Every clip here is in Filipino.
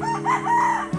Ha ha ha!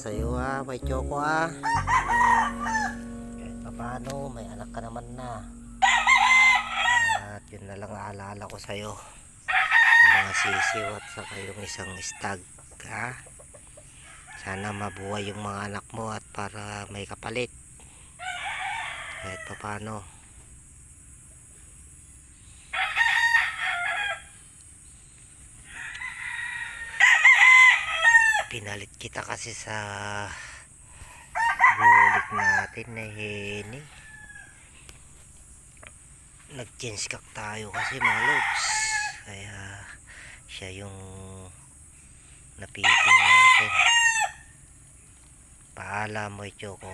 Sa'yo ha, may choco ha. Kahit pa paano, may anak ka naman na. At yun na lang aalala ko sa'yo. Yung mga sisiw at saka yung isang stag ha. Sana mabuhay yung mga anak mo at para may kapalit. Kahit pa paano. Pinalit kita kasi sa bulik natin na heni. Nag-change kak tayo kasi mga. Kaya siya yung napiting natin. Paalam mo Choco.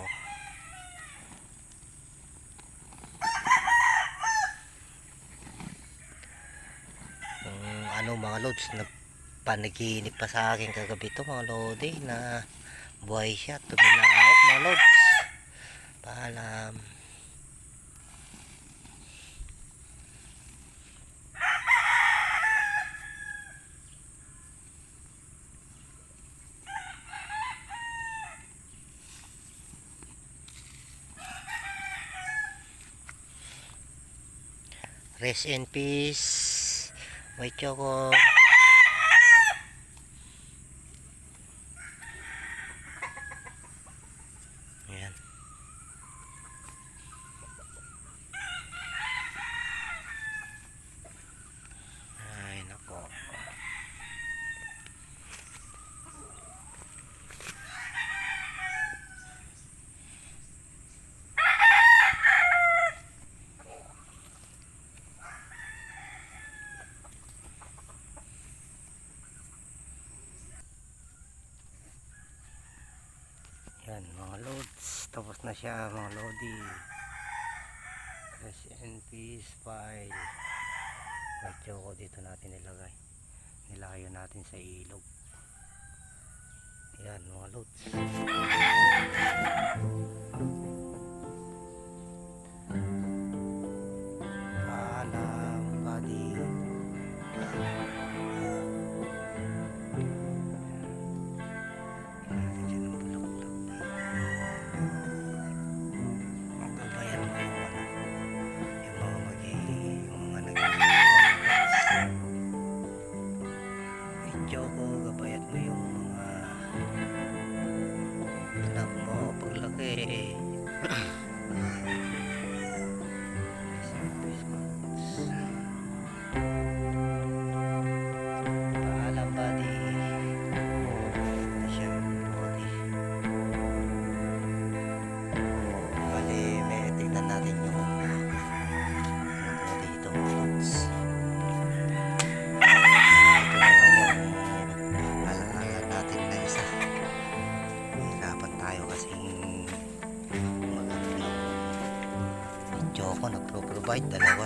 Kung ano mga lods, nagpanaginip pa sa akin kagabi to mga lodi na buhay siya, tumilaok mga lods. Paalam. Rest in peace. May choco. Yan, mga loads. Tapos na siya, mga lodi. In peace file. May choco dito natin nilagay. Nilayo natin sa ilog. Yan, mga loads.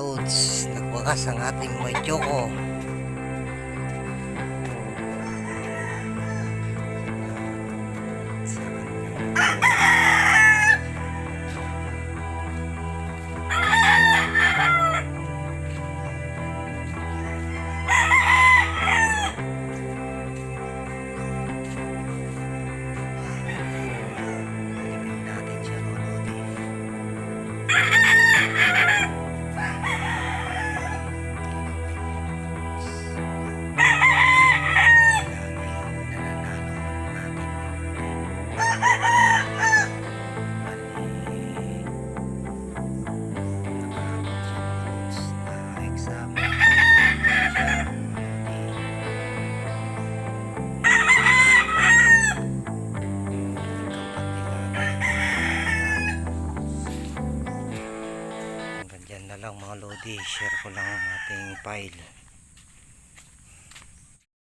loads. Nagwakas ang ating may lang mga lodi share ko lang ang ating file